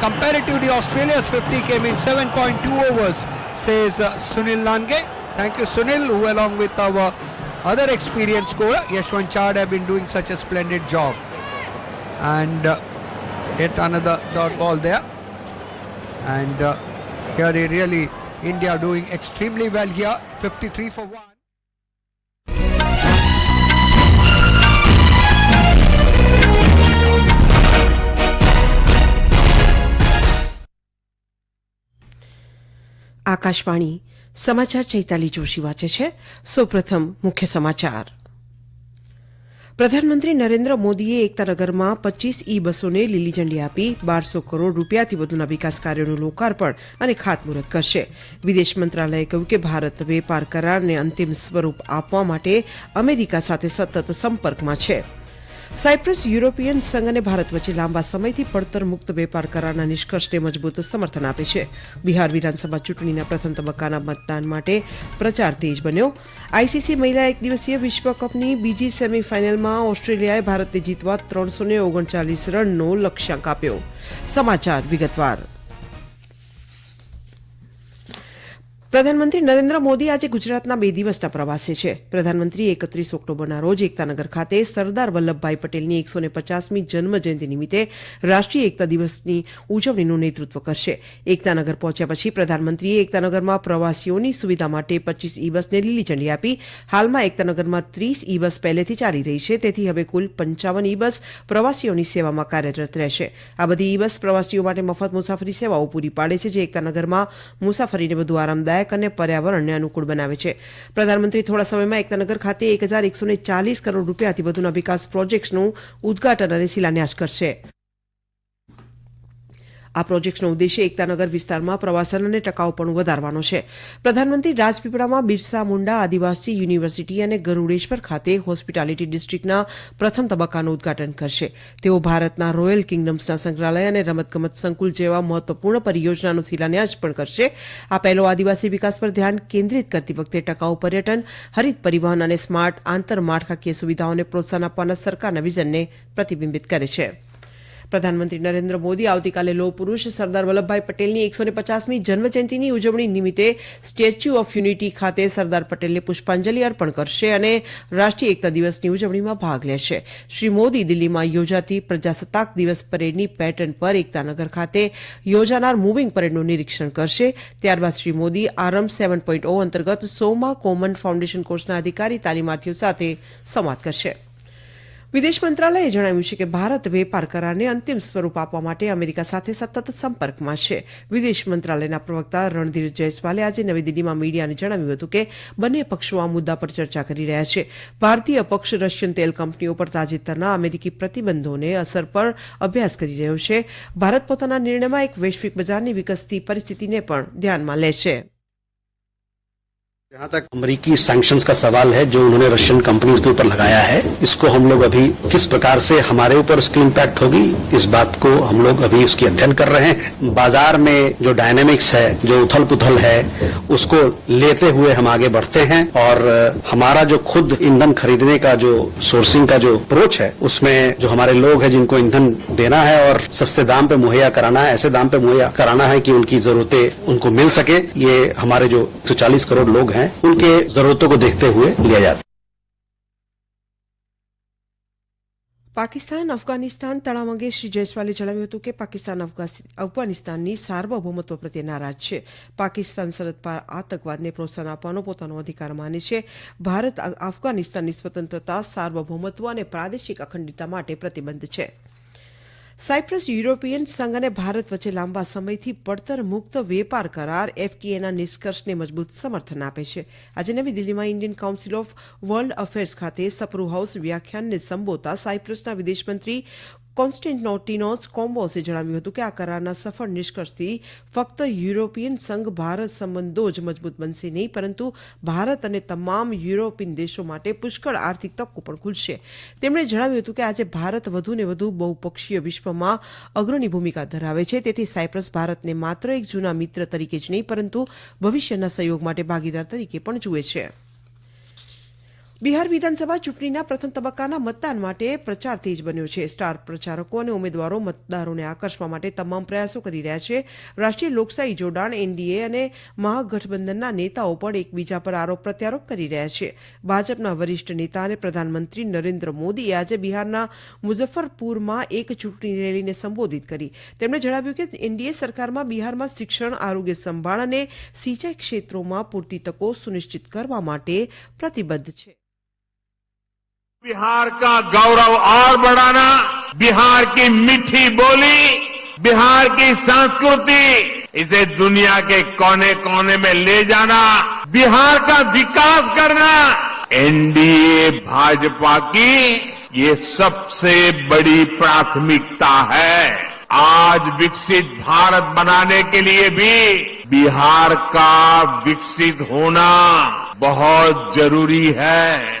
comparatively, Australia's 50 came in 7.2 overs, says uh, Sunil Lange. Thank you, Sunil, who along with our other experienced scorer, Yashwant Chad, have been doing such a splendid job. And uh, yet another dot ball there. And uh, here they really, India doing extremely well here, 53 for 1. Akashvani, સમાચાર ચૈતાલી જોશી વાંચે છે. સૌપ્રથમ મુખ્ય સમાચાર. પ્રધાનમંત્રી નરેન્દ્ર મોદીએ એકતાનગરમાં પચીસ ઈ બસોને લીલી ઝંડી આપી બારસો કરોડ રૂપિયાથી વધુના વિકાસ કાર્યોનું લોકાર્પણ અને ખાતમુહૂર્ત કરશે. વિદેશ મંત્રાલયે કહ્યું કે ભારત વેપાર કરારને અંતિમ સ્વરૂપ આપવા માટે અમેરિકા સાથે સતત સંપર્કમાં છે. સાયપ્રસ યુરોપિયન સંઘ અને ભારત વચ્ચે લાંબા સમયથી પડતર મુક્ત વેપાર કરારના નિષ્કર્ષને મજબૂત સમર્થન આપે છે. બિહાર વિધાનસભા ચૂંટણીના પ્રથમ તબક્કાના મતદાન માટે પ્રચાર તેજ બન્યો. આઈસીસી મહિલા એક દિવસીય વિશ્વકપની બીજી સેમીફાઇનલમાં ઓસ્ટ્રેલિયાએ ભારતને જીતવા ત્રણસો ઓગણચાલીસ રનનો લક્ષ્યાંક આપ્યો. સમાચાર વિગતવાર. પ્રધાનમંત્રી નરેન્દ્ર મોદી આજે ગુજરાતના બે દિવસના પ્રવાસે છે. પ્રધાનમંત્રી એકત્રીસ ઓક્ટોબરના રોજ એકતાનગર ખાતે સરદાર વલ્લભભાઈ પટેલની એકસો પચાસમી જન્મજયંતિ નિમિત્તે રાષ્ટ્રીય એકતા દિવસની ઉજવણીનું નેતૃત્વ કરશે. એકતાનગર પહોંચ્યા પછી પ્રધાનમંત્રીએ એકતાનગરમાં પ્રવાસીઓની સુવિધા માટે પચીસ ઈ બસને લીલી ઝંડી આપી. હાલમાં એકતાનગરમાં ત્રીસ ઈ બસ પહેલેથી ચાલી રહી છે, તેથી હવે કુલ પંચાવન ઈ બસ પ્રવાસીઓની સેવામાં કાર્યરત રહેશે. આ બધી ઈ બસ પ્રવાસીઓ માટે મફત મુસાફરી સેવાઓ પૂરી પાડે છે, જે એકતાનગરમાં મુસાફરીને વધુ આરામદાયક અને પર્યાવરણને અનુકૂળ બનાવે છે. પ્રધાનમંત્રી થોડા સમયમાં એકતાનગર ખાતે એક હજાર એકસો ચાલીસ કરોડ રૂપિયાથી વધુના વિકાસ પ્રોજેક્ટ્સનું ઉદઘાટન અને શિલાન્યાસ કરશે. આ પ્રોજેક્ટનો ઉદ્દેશ્ય એકતાનગર વિસ્તારમાં પ્રવાસન અને ટકાઉપણું વધારવાનો છે. પ્રધાનમંત્રી રાજપીપળામાં બિરસા મુંડા આદિવાસી યુનિવર્સિટી અને ગરુડેશ્વર ખાતે હોસ્પિટાલિટી ડિસ્ટ્રિક્ટના પ્રથમ તબક્કાનું ઉદઘાટન કરશે. તેઓ ભારતના રોયલ કિંગડમ્સના સંગ્રહાલય અને રમતગમત સંકુલ જેવા મહત્વપૂર્ણ પરિયોજનાનો શિલાન્યાસ પણ કરશે. આ પહેલો આદિવાસી વિકાસ પર ધ્યાન કેન્દ્રિત કરતી વખતે ટકાઉ પર્યટન, હરિત પરિવહન અને સ્માર્ટ આંતરમાળખાકીય સુવિધાઓને પ્રોત્સાહન આપવાના સરકારના વિઝનને પ્રતિબિંબિત કરે છે. પ્રધાનમંત્રી નરેન્દ્ર મોદી આવતીકાલે લોહ પુરુષ સરદાર વલ્લભભાઈ પટેલની એકસો પચાસમી જન્મજયંતિની ઉજવણી નિમિત્તે સ્ટેચ્યુ ઓફ યુનિટી ખાતે સરદાર પટેલને પુષ્પાંજલિ અર્પણ કરશે અને રાષ્ટ્રીય એકતા દિવસની ઉજવણીમાં ભાગ લેશે. શ્રી મોદી દિલ્હીમાં યોજાતી પ્રજાસત્તાક દિવસ પરેડની પેટર્ન પર એકતાનગર ખાતે યોજાનાર મૂવિંગ પરેડનું નિરીક્ષણ કરશે. ત્યારબાદ શ્રી મોદી આરંભ સેવન પોઈન્ટ ઓ અંતર્ગત સોમા કોમન ફાઉન્ડેશન કોર્સના અધિકારી તાલીમાર્થીઓ સાથે સંવાદ કરશે. વિદેશ મંત્રાલયે જણાવ્યું છે કે ભારત વેપાર કરારને અંતિમ સ્વરૂપ આપવા માટે અમેરિકા સાથે સતત સંપર્કમાં છે. વિદેશ મંત્રાલયના પ્રવક્તા રણધીર જયસ્વાલે આજે નવી દિલ્હીમાં મીડિયાને જણાવ્યું હતું કે બંને પક્ષો આ મુદ્દા પર ચર્ચા કરી રહ્યા છે. ભારતીય પક્ષ રશિયન તેલ કંપનીઓ પર તાજેતરના અમેરિકી પ્રતિબંધોને અસર પર અભ્યાસ કરી રહ્યો છે. ભારત પોતાના નિર્ણયમાં એક વૈશ્વિક બજારની વિકસતી પરિસ્થિતિને પણ ધ્યાનમાં લેશે जहाँ तक अमरीकी सैंक्शंस का सवाल है, जो उन्होंने रशियन कंपनीज़ के ऊपर लगाया है। इसको हम लोग अभी किस प्रकार से हमारे ऊपर उसकी इम्पैक्ट होगी, इस बात को हम लोग अभी उसकी अध्ययन कर रहे हैं। बाज़ार में जो डायनेमिक्स है, जो उथल पुथल है, उसको लेते हुए हम आगे बढ़ते हैं और हमारा जो खुद ईंधन खरीदने का जो सोर्सिंग का जो अप्रोच है, उसमें जो हमारे लोग हैं जिनको ईंधन देना है और सस्ते दाम पे मुहैया कराना है, ऐसे दाम पे मुहैया कराना है कि उनकी जरूरतें उनको मिल सके। ये हमारे जो 140 करोड़ लोग हैं उनके जरूरतों को देखते हुए लिया जाता है પાકિસ્તાન અફઘાનિસ્તાન તળાવ અંગે શ્રી જયસ્વાલે જણાવ્યું હતું કે પાકિસ્તાન અફઘા- અફઘાનિસ્તાનની સાર્વભૌમત્વ પ્રત્યે નારાજ છે પાકિસ્તાન સરહદ પાર આતંકવાદને પ્રોત્સાહન આપવાનો પોતાનો અધિકાર માને છે ભારત અ- અફઘાનિસ્તાનની સ્વતંત્રતા સાર્વભૌમત્વ અને પ્રાદેશિક અખંડિતતા માટે પ્રતિબદ્ધ છે સાયપ્રસ યુરોપિયન સંઘ અને ભારત વચ્ચે લાંબા સમયથી પડતર મુક્ત વેપાર કરાર એફટીએના નિષ્કર્ષને મજબૂત સમર્થન આપે છે. આજે નવી દિલ્હીમાં Indian council of world affairs ખાતે સપ્રુ હાઉસ વ્યાખ્યાનને સંબોધતા સાયપ્રસના વિદેશમંત્રી કોન્સ્ટેન્ટોટિનોસ કોમ્બોસે જણાવ્યું હતું કે આ કરારના સફળ નિષ્કર્ષથી ફક્ત યુરોપિયન સંઘ ભારત સંબંધો જ મજબૂત બનશે નહીં, પરંતુ ભારત અને તમામ યુરોપિયન દેશો માટે પુષ્કળ આર્થિક તકો પણ ખુલશે. તેમણે જણાવ્યું હતું કે આજે ભારત વધુને વધુ બહુપક્ષીય વિશ્વમાં અગ્રણી ભૂમિકા ધરાવે છે. તેથી સાયપ્રસ ભારતને માત્ર એક જૂના મિત્ર તરીકે જ નહીં, પરંતુ ભવિષ્યના સહયોગ માટે ભાગીદાર તરીકે પણ જુએ છે. બિહાર વિધાનસભા ચૂંટણીના પ્રથમ તબક્કાના મતદાન માટે પ્રચાર તેજ બન્યો છે. સ્ટાર પ્રચારકો અને ઉમેદવારો મતદારોને આકર્ષવા માટે તમામ પ્રયાસો કરી રહ્યા છે. રાષ્ટ્રીય લોકશાહી જોડાણ, એનડીએ અને મહાગઠબંધનના નેતાઓ પણ એકબીજા પર આરોપ પ્રત્યારોપ કરી રહ્યા છે. ભાજપના વરિષ્ઠ નેતા અને પ્રધાનમંત્રી નરેન્દ્ર મોદીએ આજે બિહારના મુઝફ્ફરપુરમાં એક ચૂંટણી રેલીને સંબોધિત કરી. તેમણે જણાવ્યું કે એનડીએ સરકારમાં બિહારમાં શિક્ષણ, આરોગ્ય સંભાળ અને સિંચાઈ ક્ષેત્રોમાં પૂરતી તકો સુનિશ્ચિત કરવા માટે પ્રતિબદ્ધ છે. बिहार का गौरव और बढ़ाना, बिहार की मीठी बोली, बिहार की संस्कृति, इसे दुनिया के कोने कोने में ले जाना, बिहार का विकास करना। एनडीए, भाजपा की ये सबसे बड़ी प्राथमिकता है। आज विकसित भारत बनाने के लिए भी बिहार का विकसित होना बहुत ज़रूरी है।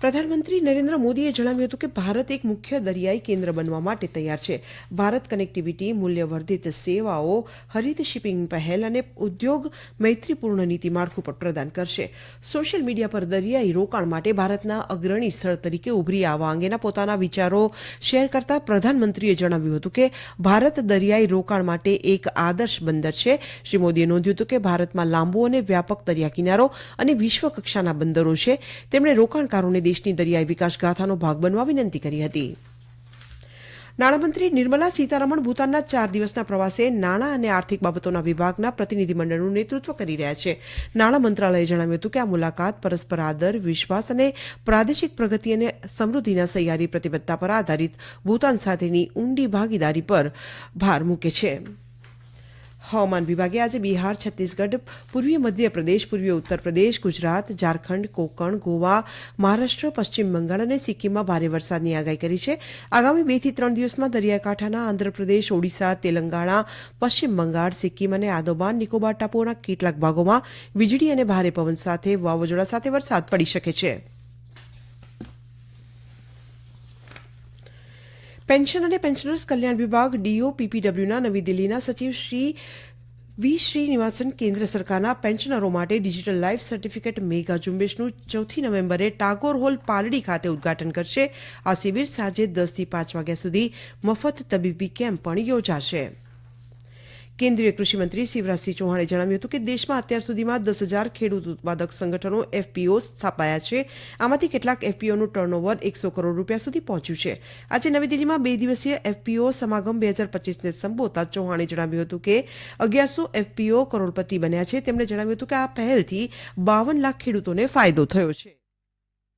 પ્રધાનમંત્રી નરેન્દ્ર મોદીએ જણાવ્યું હતું કે ભારત એક મુખ્ય દરિયાઈ કેન્દ્ર બનવા માટે તૈયાર છે. ભારત કનેક્ટિવિટી મૂલ્યવર્ધિત સેવાઓ, હરિત શિપિંગ પહેલ અને ઉદ્યોગ મૈત્રીપૂર્ણ નીતિ માળખું પણ પ્રદાન કરશે. સોશિયલ મીડિયા પર દરિયાઈ રોકાણ માટે ભારતના અગ્રણી સ્થળ તરીકે ઉભરી આવવા અંગેના પોતાના વિચારો શેર કરતા પ્રધાનમંત્રીએ જણાવ્યું હતું કે ભારત દરિયાઈ રોકાણ માટે એક આદર્શ બંદર છે. શ્રી મોદીએ નોંધ્યું હતું કે ભારતમાં લાંબો અને વ્યાપક દરિયા કિનારો અને વિશ્વ કક્ષાના બંદરો છે. તેમણે રોકાણકારોને દેશની દરિયાઈ વિકાસ ગાથાનો ભાગ બનવા વિનંતી કરી હતી. નાણામંત્રી નિર્મલા સીતારમણ ભૂતાનના ચાર દિવસના પ્રવાસે નાણાં અને આર્થિક બાબતોના વિભાગના પ્રતિનિધિમંડળનું નેતૃત્વ કરી રહ્યા છે. નાણાં મંત્રાલયે જણાવ્યું હતું કે આ મુલાકાત પરસ્પર આદર, વિશ્વાસ અને પ્રાદેશિક પ્રગતિ અને સમૃદ્ધિના સહિયારી પ્રતિબદ્ધતા પર આધારિત ભૂતાન સાથેની ઊંડી ભાગીદારી પર ભાર મૂકે છે. હવામાન વિભાગે આજે બિહાર, છત્તીસગઢ, પૂર્વીય મધ્યપ્રદેશ, પૂર્વીય ઉત્તર પ્રદેશ ગુજરાત, ઝારખંડ, કોકણ, ગોવા, મહારાષ્ટ્ર, પશ્ચિમ બંગાળ અને સિક્કિમમાં ભારે વરસાદની આગાહી કરી છે. આગામી બેથી ત્રણ દિવસમાં દરિયાકાંઠાના આંધ્રપ્રદેશ, ઓડિશા, તેલંગાણા, પશ્ચિમ બંગાળ, સિક્કિમ અને આદોબાન નિકોબાર ટાપુઓના કેટલાક ભાગોમાં વીજળી અને ભારે પવન સાથે વાવાઝોડા સાથે વરસાદ પડી શકે છે. પેન્શન અને પેન્શનર્સ કલ્યાણ વિભાગ, ડીઓ, પીપીડબ્લ્યુના નવી દિલ્હીના સચિવ શ્રી વી શ્રીનિવાસન કેન્દ્ર સરકારના પેન્શનરો માટે ડિજિટલ લાઈફ સર્ટિફિકેટ મેગા ઝુંબેશનું ચોથી નવેમ્બરે ટાગોર હોલ પાલડી ખાતે ઉદઘાટન કરશે. આ શિબિર સાંજે દસથી પાંચ વાગ્યા સુધી મફત તબીબી કેમ્પ પણ યોજાશે. કેન્દ્રીય કૃષિમંત્રી શિવરાજસિંહ ચૌહાણે જણાવ્યું હતું કે દેશમાં અત્યાર સુધીમાં દસ હજાર ખેડૂત ઉત્પાદક સંગઠનો એફપીઓ સ્થાપાયા છે. આમાંથી કેટલાક એફપીઓનું ટર્નઓવર એકસો કરોડ રૂપિયા સુધી પહોંચ્યું છે. આજે નવી દિલ્હીમાં બે દિવસીય એફપીઓ સમાગમ બે હજાર પચીસને સંબોધતા ચૌહાણે જણાવ્યું હતું કે અગિયારસો એફપીઓ કરોડપતિ બન્યા છે. તેમણે જણાવ્યું હતું કે આ પહેલથી બાવન લાખ ખેડૂતોને ફાયદો થયો છે.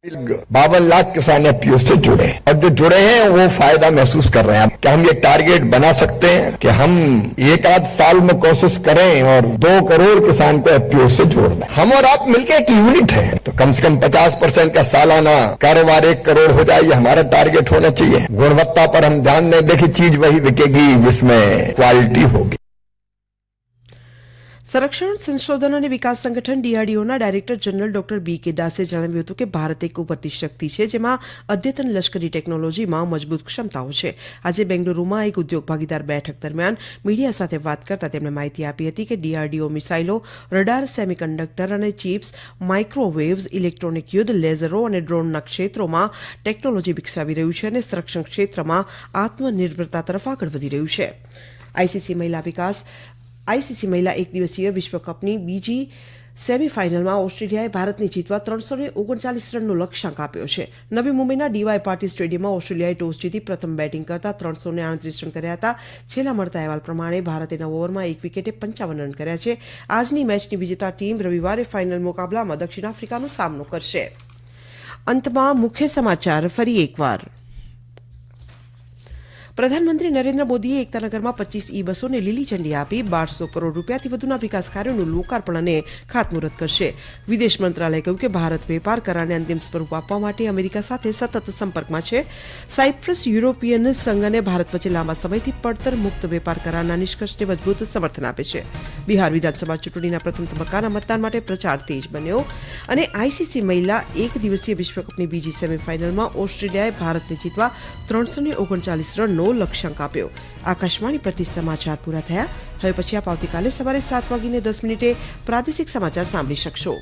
बावन लाख किसान एफपीओ से जुड़े और जो जुड़े हैं, वो फ़ायदा महसूस कर रहे हैं। क्या हम ये टारगेट बना सकते हैं कि हम एक आध साल में कोशिश करें और दो करोड़ किसान को एफपीओ से जोड़ दें? हम और आप मिलकर एक यूनिट है। तो कम से कम पचास परसेंट का सालाना कारोबार एक करोड़ हो जाए, ये हमारा टारगेट होना चाहिए। गुणवत्ता पर हम ध्यान दें, देखिए, चीज़ वही बिकेगी जिसमें क्वालिटी होगी। સંરક્ષણ, સંશોધન અને વિકાસ સંગઠન ડીઆરડીઓના director general doctor B K દાસે જણાવ્યું હતું કે ભારત એક ઉભરતી શક્તિ છે, જેમાં અદ્યતન લશ્કરી ટેકનોલોજીમાં મજબૂત ક્ષમતાઓ છે. આજે બેંગલુરુમાં એક ઉદ્યોગ ભાગીદાર બેઠક દરમિયાન મીડિયા સાથે વાત કરતા તેમણે માહિતી આપી હતી કે ડીઆરડીઓ મિસાઇલો, રડાર, સેમિકન્ડક્ટર અને ચિપ્સ, માઇક્રોવેવ્સ, ઇલેક્ટ્રોનિક યુદ્ધ, લેઝરો અને ડ્રોનના ક્ષેત્રોમાં ટેકનોલોજી વિકસાવી રહ્યું છે અને સંરક્ષણ ક્ષેત્રમાં આત્મનિર્ભરતા તરફ આગળ વધી રહ્યું છે. આઈસીસી મહિલા વિકાસ આઈસીસી મહિલા એક દિવસીય વિશ્વકપની બીજી સેમીફાઇનલમાં ઓસ્ટ્રેલિયાએ ભારતને જીતવા ત્રણસો ને ઓગણચાલીસ રનનો લક્ષ્યાંક આપ્યો છે. નવી મુંબઈના ડીવાય પાર્ટી સ્ટેડિયમમાં ઓસ્ટ્રેલિયાએ ટોસ જીતી પ્રથમ બેટિંગ કરતા ત્રણસો ને આડત્રીસ રન કર્યા હતા. છેલ્લા મળતા અહેવાલ પ્રમાણે ભારતે નવ ઓવરમાં એક વિકેટે પંચાવન રન કર્યા છે. આજની મેચની વિજેતા ટીમ રવિવારે ફાઇનલ મુકાબલામાં દક્ષિણ આફ્રિકાનો સામનો કરશે. અંતમાં મુખ્ય સમાચાર ફરી એકવાર. પ્રધાનમંત્રી નરેન્દ્ર મોદીએ એકતાનગરમાં પચીસ ઈ બસોને લીલી ઝંડી આપી બારસો કરોડ રૂપિયાથી વધુના વિકાસ કાર્યોનું લોકાર્પણ અને ખાતમુહૂર્ત કરશે. વિદેશ મંત્રાલયે કહ્યું કે ભારત વેપાર કરારને અંતિમ સ્વરૂપ આપવા માટે અમેરિકા સાથે સતત સંપર્કમાં છે. સાયપ્રસ યુરોપિયન સંઘ અને ભારત વચ્ચે લાંબા સમયથી પડતર મુક્ત વેપાર કરારના નિષ્કર્ષને મજબૂત સમર્થન આપે છે. બિહાર વિધાનસભા ચૂંટણીના પ્રથમ તબક્કાના મતદાન માટે પ્રચાર તેજ બન્યો અને આઈસીસી મહિલા એક દિવસીય વિશ્વકપની બીજી સેમીફાઇનલમાં ઓસ્ટ્રેલિયાએ ભારતને જીતવા ત્રણસો ઓગણચાલીસ રનનો લક્ષ્યાંક આપ્યો આકાશવાણી પરથી સમાચાર પૂરા થયા હવે પછી આપ આવતીકાલે સવારે સાત વાગીને દસ મિનિટે પ્રાદેશિક સમાચાર સાંભળી શકશો